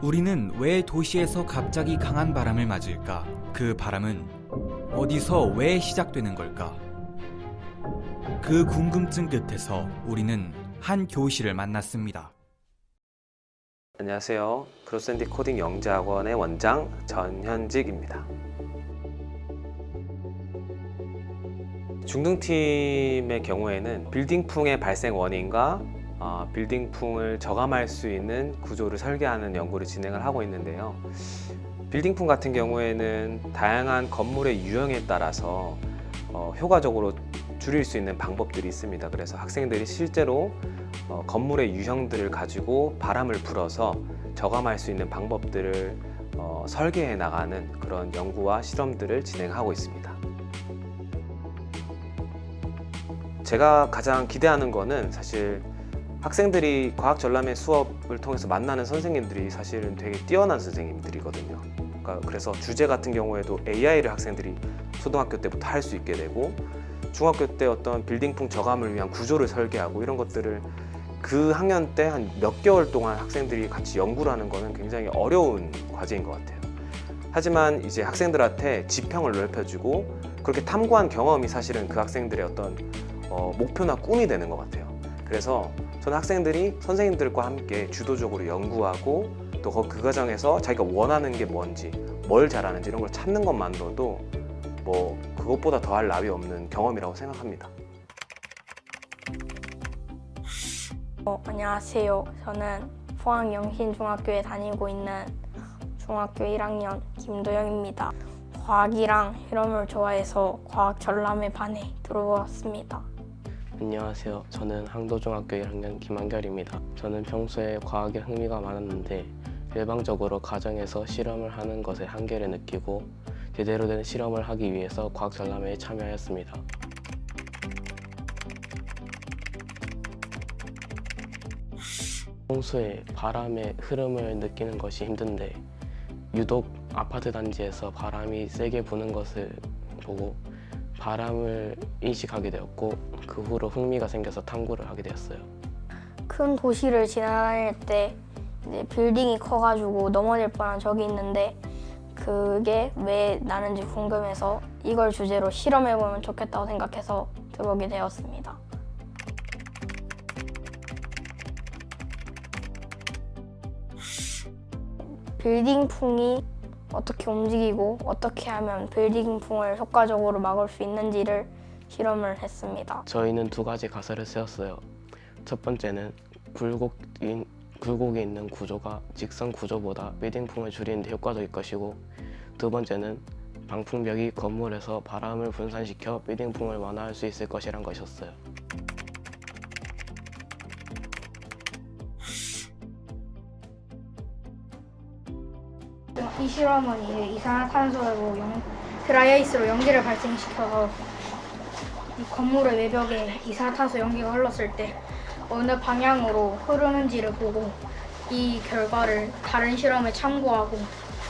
우리는 왜 도시에서 갑자기 강한 바람을 맞을까? 그 바람은 어디서 왜 시작되는 걸까? 그 궁금증 끝에서 우리는 한 교실을 만났습니다. 안녕하세요. 크로스앤디 코딩 영재학원의 원장 전현직입니다. 중등팀의 경우에는 빌딩풍의 발생 원인과 어, 빌딩풍을 저감할 수 있는 구조를 설계하는 연구를 진행을 하고 있는데요. 빌딩풍 같은 경우에는 다양한 건물의 유형에 따라서 어, 효과적으로 줄일 수 있는 방법들이 있습니다. 그래서 학생들이 실제로 어, 건물의 유형들을 가지고 바람을 불어서 저감할 수 있는 방법들을 어, 설계해 나가는 그런 연구와 실험들을 진행하고 있습니다. 제가 가장 기대하는 거는 사실 학생들이 과학 전람회 수업을 통해서 만나는 선생님들이 사실은 되게 뛰어난 선생님들이거든요. 그러니까 그래서 주제 같은 경우에도 AI를 학생들이 초등학교 때부터 할 수 있게 되고 중학교 때 어떤 빌딩풍 저감을 위한 구조를 설계하고 이런 것들을 그 학년 때 한 몇 개월 동안 학생들이 같이 연구를 하는 거는 굉장히 어려운 과제인 것 같아요. 하지만 이제 학생들한테 지평을 넓혀주고 그렇게 탐구한 경험이 사실은 그 학생들의 어떤 어, 목표나 꿈이 되는 것 같아요. 그래서 저는 학생들이 선생님들과 함께 주도적으로 연구하고 또 그 과정에서 자기가 원하는 게 뭔지 뭘 잘하는지 이런 걸 찾는 것만으로도 뭐 그것보다 더할 나위 없는 경험이라고 생각합니다. 어, 안녕하세요. 저는 포항 영신중학교에 다니고 있는 중학교 1학년 김도영입니다. 과학이랑 실험을 좋아해서 과학 전람회 반에 들어왔습니다. 안녕하세요. 저는 항도중학교 1학년 김한결입니다. 저는 평소에 과학에 흥미가 많았는데 일방적으로 가정에서 실험을 하는 것에 한계를 느끼고 제대로 된 실험을 하기 위해서 과학 전람회에 참여하였습니다. 평소에 바람의 흐름을 느끼는 것이 힘든데 유독 아파트 단지에서 바람이 세게 부는 것을 보고 바람을 인식하게 되었고 그 후로 흥미가 생겨서 탐구를 하게 되었어요. 큰 도시를 지나다닐 때 이제 빌딩이 커가지고 넘어질 뻔한 적이 있는데 그게 왜 나는지 궁금해서 이걸 주제로 실험해보면 좋겠다고 생각해서 들어오게 되었습니다. 빌딩풍이 어떻게 움직이고 어떻게 하면 빌딩풍을 효과적으로 막을 수 있는지를 실험을 했습니다. 저희는 두 가지 가설을 세웠어요. 첫 번째는 굴곡인, 굴곡이 있는 구조가 직선 구조보다 빌딩풍을 줄이는 데 효과적일 것이고 두 번째는 방풍벽이 건물에서 바람을 분산시켜 빌딩풍을 완화할 수 있을 것이란 것이었어요. 이 실험은 이제 이산화탄소로 연, 드라이아이스로 연기를 발생시켜서 이 건물의 외벽에 이산화탄소 연기가 흘렀을 때 어느 방향으로 흐르는지를 보고 이 결과를 다른 실험에 참고하고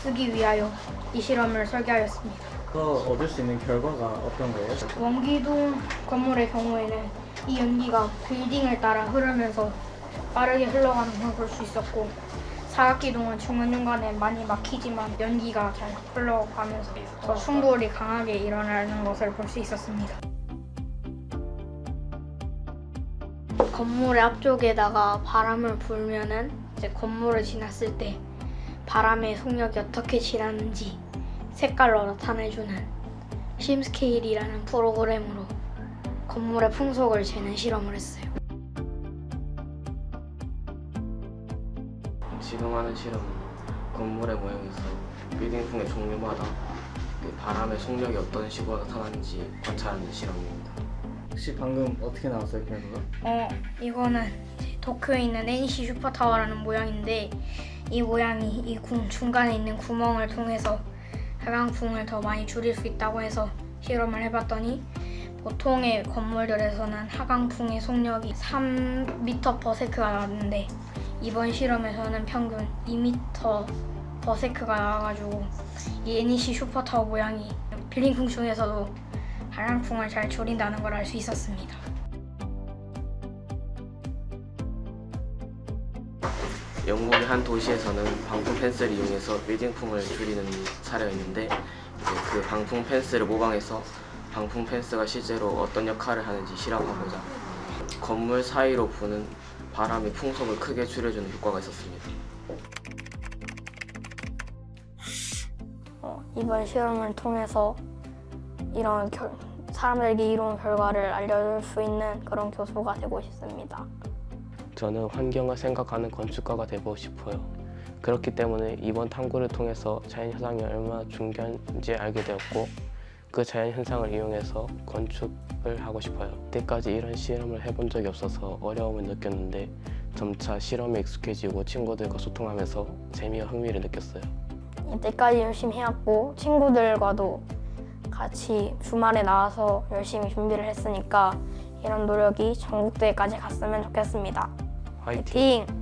쓰기 위하여 이 실험을 설계하였습니다. 그 얻을 수 있는 결과가 어떤 거예요? 원기둥 건물의 경우에는 이 연기가 빌딩을 따라 흐르면서 빠르게 흘러가는 걸 볼 수 있었고 사각기둥은 중간중간에 많이 막히지만 연기가 잘 흘러가면서 더 충돌이 강하게 일어나는 것을 볼 수 있었습니다. 건물의 앞쪽에다가 바람을 불면은 이제 건물을 지났을 때 바람의 속력이 어떻게 지나는지 색깔로 나타내주는 심스케일이라는 프로그램으로 건물의 풍속을 재는 실험을 했어요. 지금 하는 실험은 건물의 모양에서 빌딩풍의 종류마다 그 바람의 속력이 어떤 식으로 나타나는지 관찰하는 실험입니다. 혹시 방금 어떻게 나왔어요 결과가? 어, 이거는 도쿄에 있는 NC 슈퍼타워라는 모양인데 이 모양이 이 궁 중간에 있는 구멍을 통해서 하강풍을 더 많이 줄일 수 있다고 해서 실험을 해봤더니 보통의 건물들에서는 하강풍의 속력이 3m/s가 나왔는데 이번 실험에서는 평균 2m/s가 나와가지고 이 NEC 슈퍼타워 모양이 빌딩풍 중에서도 하강풍을 잘 줄인다는 걸 알 수 있었습니다. 영국의 한 도시에서는 방풍 펜스를 이용해서 웨딩풍을 줄이는 사례였는데 이제 그 방풍 펜스를 모방해서 방풍 펜스가 실제로 어떤 역할을 하는지 실험하고자 건물 사이로 부는 바람의 풍속을 크게 줄여주는 효과가 있었습니다. 어, 이번 실험을 통해서 이런 결, 사람들에게 이로운 결과를 알려줄 수 있는 그런 교수가 되고 싶습니다. 저는 환경을 생각하는 건축가가 되고 싶어요. 그렇기 때문에 이번 탐구를 통해서 자연 현상이 얼마나 중요한지 알게 되었고 그 자연 현상을 이용해서 건축을 하고 싶어요. 그때까지 이런 실험을 해본 적이 없어서 어려움을 느꼈는데 점차 실험에 익숙해지고 친구들과 소통하면서 재미와 흥미를 느꼈어요. 이때까지 열심히 해왔고 친구들과도 같이 주말에 나와서 열심히 준비를 했으니까 이런 노력이 전국대회까지 갔으면 좋겠습니다. 화이팅! 화이팅!